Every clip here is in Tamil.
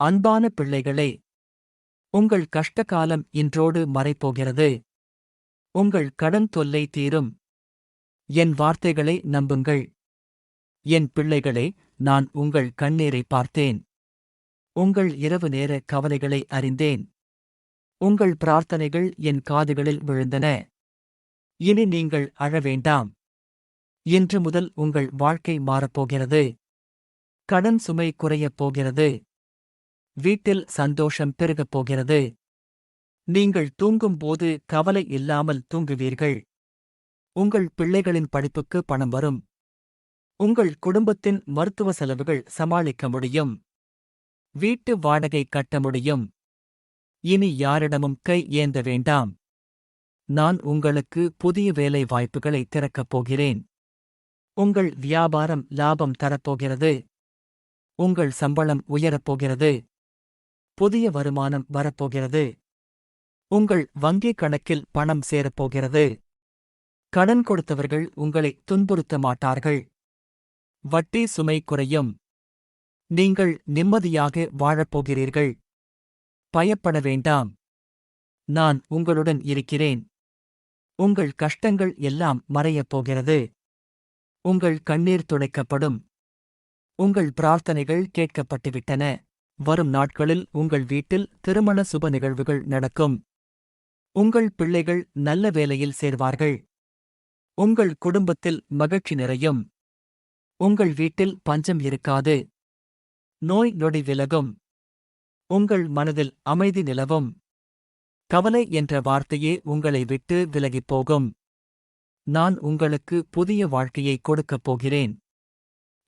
அன்பான பிள்ளைகளே உங்கள் கஷ்டகாலம் இன்றோடு மறைப்போகிறது உங்கள் கடன் தொல்லை தீரும். என் வார்த்தைகளை நம்புங்கள். என் பிள்ளைகளே நான் உங்கள் கண்ணீரை பார்த்தேன். உங்கள் இரவு நேர கவலைகளை அறிந்தேன். உங்கள் பிரார்த்தனைகள் என் காதுகளில் விழுந்தன. இனி நீங்கள் அழ வேண்டாம். இன்று முதல் உங்கள் வாழ்க்கை மாறப்போகிறது. கடன் சுமை குறையப் போகிறது. வீட்டில் சந்தோஷம் பெருகப் போகிறது. நீங்கள் தூங்கும்போது கவலை இல்லாமல் தூங்குவீர்கள். உங்கள் பிள்ளைகளின் படிப்புக்கு பணம் வரும். உங்கள் குடும்பத்தின் மருத்துவ செலவுகள் சமாளிக்க முடியும். வீட்டு வாடகை கட்ட முடியும். இனி யாரிடமும் கை ஏந்த வேண்டாம். நான் உங்களுக்கு புதிய வேலை வாய்ப்புகளை திறக்கப் போகிறேன். உங்கள் வியாபாரம் லாபம் தரப்போகிறது உங்கள் சம்பளம் உயரப்போகிறது புதிய வருமானம் வரப்போகிறது. உங்கள் வங்கிக் கணக்கில் பணம் சேரப்போகிறது. கடன் கொடுத்தவர்கள் உங்களை துன்புறுத்த மாட்டார்கள். வட்டி சுமை குறையும். நீங்கள் நிம்மதியாக வாழப்போகிறீர்கள். பயப்பட வேண்டாம். நான் உங்களுடன் இருக்கிறேன். உங்கள் கஷ்டங்கள் எல்லாம் மறையப் போகிறது. உங்கள் கண்ணீர் துடைக்கப்படும். உங்கள் பிரார்த்தனைகள் கேட்கப்பட்டுவிட்டன. வரும் நாட்களில் உங்கள் வீட்டில் திருமண சுப நிகழ்வுகள் நடக்கும். உங்கள் பிள்ளைகள் நல்ல வேலையில் சேர்வார்கள். உங்கள் குடும்பத்தில் மகிழ்ச்சி நிறையும். உங்கள் வீட்டில் பஞ்சம் இருக்காது. நோய் நொடி விலகும். உங்கள் மனதில் அமைதி நிலவும். கவலை என்ற வார்த்தையே உங்களை விட்டு விலகிப் போகும். நான் உங்களுக்கு புதிய வாழ்க்கையை கொடுக்கப் போகிறேன்.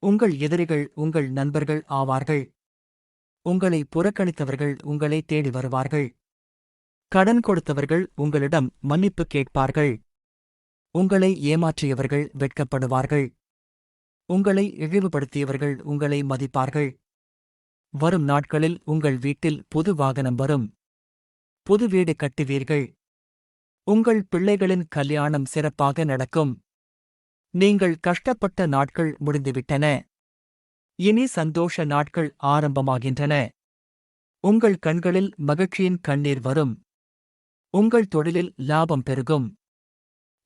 உங்கள் எதிரிகள் உங்கள் நண்பர்கள் ஆவார்கள். உங்களை புறக்கணித்தவர்கள் உங்களை தேடி வருவார்கள். கடன் கொடுத்தவர்கள் உங்களிடம் மன்னிப்பு கேட்பார்கள். உங்களை ஏமாற்றியவர்கள் வெட்கப்படுவார்கள். உங்களை இழிவுபடுத்தியவர்கள் உங்களை மதிப்பார்கள். வரும் நாட்களில் உங்கள் வீட்டில் புது வாகனம் வரும். புது வீடு கட்டுவீர்கள். உங்கள் பிள்ளைகளின் கல்யாணம் சிறப்பாக நடக்கும். நீங்கள் கஷ்டப்பட்ட நாட்கள் முடிந்துவிட்டன. இனி சந்தோஷ நாட்கள் ஆரம்பமாகின்றன. உங்கள் கண்களில் மகிழ்ச்சியின் கண்ணீர் வரும். உங்கள் தொழிலில் லாபம் பெருகும்.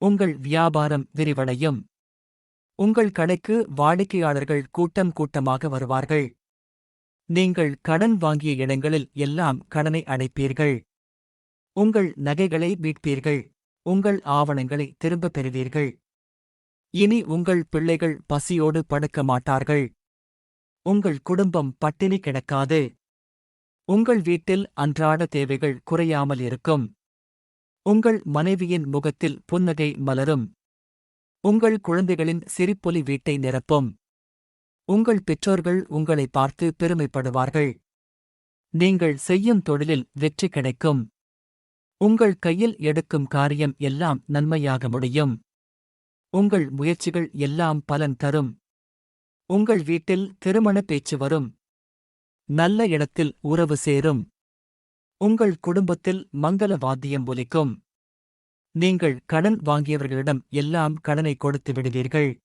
உங்கள் வியாபாரம் விரிவடையும். உங்கள் கடைக்கு வாடிக்கையாளர்கள் கூட்டம் கூட்டமாக வருவார்கள். நீங்கள் கடன் வாங்கிய இடங்களில் எல்லாம் கடனை அடைப்பீர்கள். உங்கள் நகைகளை மீட்பீர்கள். உங்கள் ஆவணங்களை திரும்பப் பெறுவீர்கள். இனி உங்கள் பிள்ளைகள் பசியோடு படுக்க மாட்டார்கள். உங்கள் குடும்பம் பட்டினி கிடக்காது. உங்கள் வீட்டில் அன்றாட தேவைகள் குறையாமல் இருக்கும். உங்கள் மனைவியின் முகத்தில் புன்னகை மலரும். உங்கள் குழந்தைகளின் சிரிப்பொலி வீட்டை நிரப்பும். உங்கள் பெற்றோர்கள் உங்களை பார்த்து பெருமைப்படுவார்கள். நீங்கள் செய்யும் தொழிலில் வெற்றி கிடைக்கும். உங்கள் கையில் எடுக்கும் காரியம் எல்லாம் நன்மையாக முடியும். உங்கள் முயற்சிகள் எல்லாம் பலன் தரும். உங்கள் வீட்டில் திருமண பேச்சு வரும். நல்ல இடத்தில் உறவு சேரும். உங்கள் குடும்பத்தில் மங்கள வாத்தியம் ஒலிக்கும் நீங்கள் கடன் வாங்கியவர்களிடம் எல்லாம் கடனை கொடுத்து விடுவீர்கள்.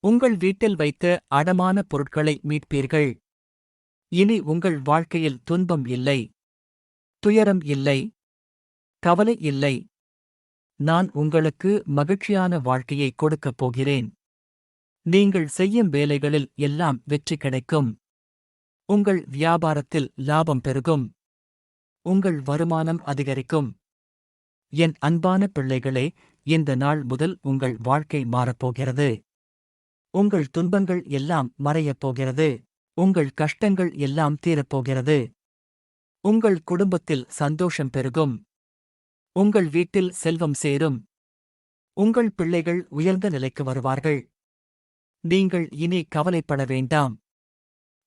உங்கள் வீட்டில் வைத்த அடமான பொருட்களை மீட்பீர்கள். இனி உங்கள் வாழ்க்கையில் துன்பம் இல்லை. துயரம் இல்லை. கவலை இல்லை. நான் உங்களுக்கு மகிழ்ச்சியான வாழ்க்கையை கொடுக்கப் போகிறேன். நீங்கள் செய்யும் வேலைகளில் எல்லாம் வெற்றி கிடைக்கும். உங்கள் வியாபாரத்தில் லாபம் பெருகும். உங்கள் வருமானம் அதிகரிக்கும். என் அன்பான பிள்ளைகளே இந்த நாள் முதல் உங்கள் வாழ்க்கை மாறப்போகிறது. உங்கள் துன்பங்கள் எல்லாம் மறையப் போகிறது. உங்கள் கஷ்டங்கள் எல்லாம் தீரப்போகிறது. உங்கள் குடும்பத்தில் சந்தோஷம் பெருகும். உங்கள் வீட்டில் செல்வம் சேரும். உங்கள் பிள்ளைகள் உயர்ந்த நிலைக்கு வருவார்கள். நீங்கள் இனி கவலைப்பட வேண்டாம்.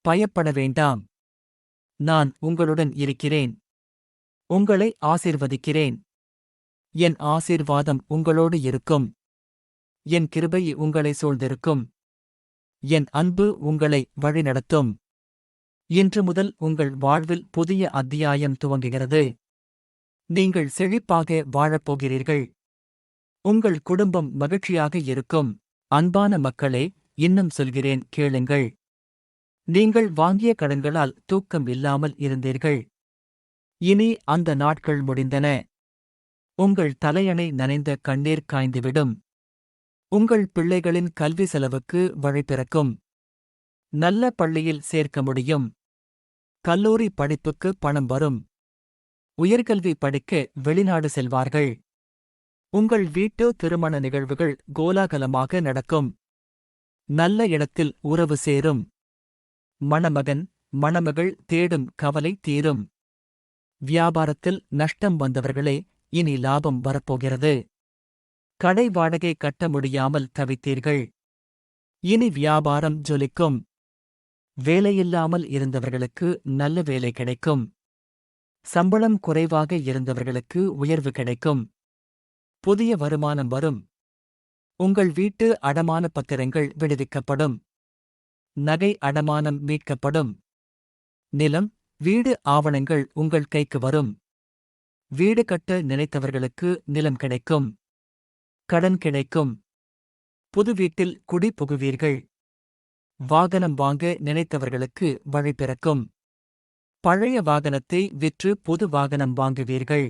பயப்பட வேண்டாம். நான் உங்களுடன் இருக்கிறேன். உங்களை ஆசிர்வதிக்கிறேன். என் ஆசீர்வாதம் உங்களோடு இருக்கும். என் கிருபை உங்களை சூழ்ந்திருக்கும். என் அன்பு உங்களை வழிநடத்தும். இன்று முதல் உங்கள் வாழ்வில் புதிய அத்தியாயம் துவங்குகிறது. நீங்கள் செழிப்பாக வாழப்போகிறீர்கள் உங்கள் குடும்பம் மகிழ்ச்சியாக இருக்கும். அன்பான மக்களே இன்னும் சொல்கிறேன் கேளுங்கள். நீங்கள் வாங்கிய கடன்களால் தூக்கம் இல்லாமல் இருந்தீர்கள். இனி அந்த நாட்கள் முடிந்தன. உங்கள் தலையணை நனைந்த கண்ணீர் காய்ந்துவிடும். உங்கள் பிள்ளைகளின் கல்வி செலவுக்கு வழி பிறக்கும். நல்ல பள்ளியில் சேர்க்க முடியும். கல்லூரி படிப்புக்கு பணம் வரும். உயர்கல்வி படிக்க வெளிநாடு செல்வார்கள். உங்கள் வீட்டு திருமண நிகழ்வுகள் கோலாகலமாக நடக்கும். நல்ல இடத்தில் உறவு சேரும். மணமகன் மணமகள் தேடும் கவலை தீரும். வியாபாரத்தில் நஷ்டம் வந்தவர்களே இனி லாபம் வரப்போகிறது. கடை வாடகை கட்ட முடியாமல் தவித்தீர்கள். இனி வியாபாரம் ஜொலிக்கும். வேலையில்லாமல் இருந்தவர்களுக்கு நல்ல வேலை கிடைக்கும். சம்பளம் குறைவாக இருந்தவர்களுக்கு உயர்வு கிடைக்கும். புதிய வருமானம் வரும். உங்கள் வீட்டு அடமான பத்திரங்கள் விடுவிக்கப்படும். நகை அடமானம் மீட்கப்படும். நிலம் வீடு ஆவணங்கள் உங்கள் கைக்கு வரும். வீடு கட்ட நினைத்தவர்களுக்கு நிலம் கிடைக்கும். கடன் கிடைக்கும். புது வீட்டில் குடி புகுவீர்கள். வாகனம் வாங்க நினைத்தவர்களுக்கு வழி பிறக்கும். பழைய வாகனத்தை விற்று புது வாகனம் வாங்குவீர்கள்.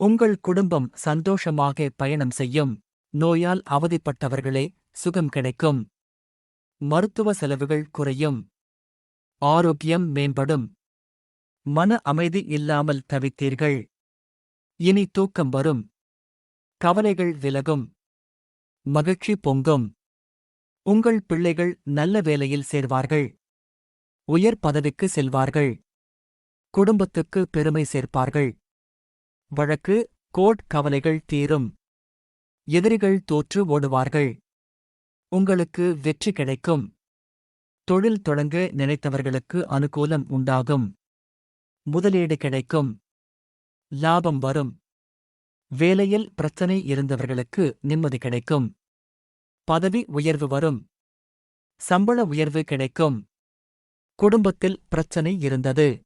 உங்கள் குடும்பம் சந்தோஷமாக பயணம் செய்யும். நோயால் அவதிப்பட்டவர்களே சுகம் கிடைக்கும். மருத்துவ செலவுகள் குறையும். ஆரோக்கியம் மேம்படும். மன அமைதி இல்லாமல் தவித்தீர்கள். இனி தூக்கம் வரும். கவலைகள் விலகும். மகிழ்ச்சி பொங்கும். உங்கள் பிள்ளைகள் நல்ல வேலையில் சேர்வார்கள். உயர் பதவிக்கு செல்வார்கள். குடும்பத்துக்கு பெருமை சேர்ப்பார்கள். வழக்கு கோட் கவலைகள் தீரும். எதிரிகள் தோற்று ஓடுவார்கள். உங்களுக்கு வெற்றி கிடைக்கும். தொழில் தொடங்க நினைத்தவர்களுக்கு அனுகூலம் உண்டாகும். முதலீடு கிடைக்கும். லாபம் வரும். வேலையில் பிரச்சனை இருந்தவர்களுக்கு நிம்மதி கிடைக்கும். பதவி உயர்வு வரும். சம்பள உயர்வு கிடைக்கும். குடும்பத்தில் பிரச்சனை இருந்தது.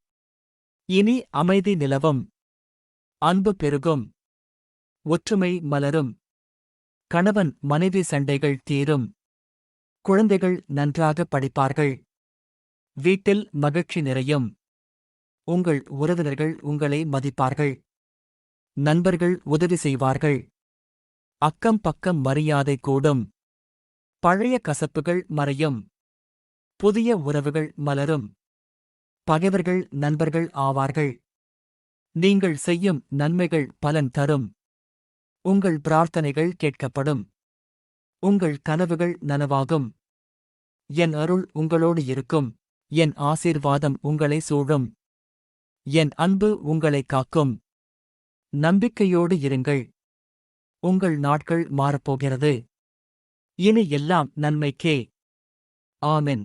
இனி அமைதி நிலவும். அன்பு பெருகும். ஒற்றுமை மலரும். கணவன் மனைவி சண்டைகள் தீரும். குழந்தைகள் நன்றாக படிப்பார்கள். வீட்டில் மகிழ்ச்சி நிறையும். உங்கள் உறவினர்கள் உங்களை மதிப்பார்கள். நண்பர்கள் உதவி செய்வார்கள். அக்கம் பக்கம் மரியாதை கூடும். பழைய கசப்புகள் மறையும். புதிய உறவுகள் மலரும். பகைவர்கள் நண்பர்கள் ஆவார்கள். நீங்கள் செய்யும் நன்மைகள் பலன் தரும். உங்கள் பிரார்த்தனைகள் கேட்கப்படும். உங்கள் கனவுகள் நனவாகும். என் அருள் உங்களோடு இருக்கும். என் ஆசீர்வாதம் உங்களை சூழும். என் அன்பு உங்களை காக்கும். நம்பிக்கையோடு இருங்கள். உங்கள் நாட்கள் மாறப்போகிறது. இனி எல்லாம் நன்மைக்கே. ஆமென்.